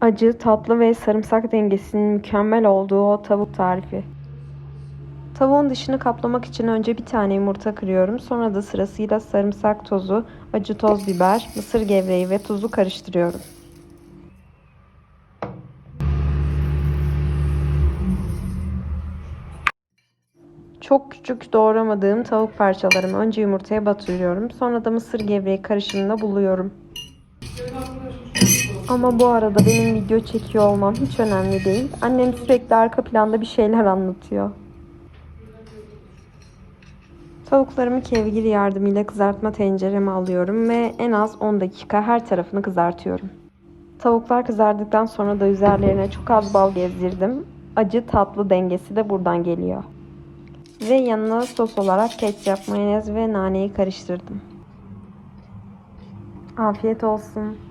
Acı, tatlı ve sarımsak dengesinin mükemmel olduğu o tavuk tarifi. Tavuğun dışını kaplamak için önce bir tane yumurta kırıyorum. Sonra da sırasıyla sarımsak tozu, acı toz biber, mısır gevreği ve tuzu karıştırıyorum. Çok küçük doğramadığım tavuk parçalarımı önce yumurtaya batırıyorum. Sonra da mısır gevreği karışımına buluyorum. Ama bu arada benim video çekiyor olmam hiç önemli değil. Annem sürekli arka planda bir şeyler anlatıyor. Tavuklarımı kevgir yardımıyla kızartma tencereme alıyorum ve en az 10 dakika her tarafını kızartıyorum. Tavuklar kızardıktan sonra da üzerlerine çok az bal gezdirdim. Acı tatlı dengesi de buradan geliyor. Ve yanına sos olarak ketçap, mayonez ve naneyi karıştırdım. Afiyet olsun.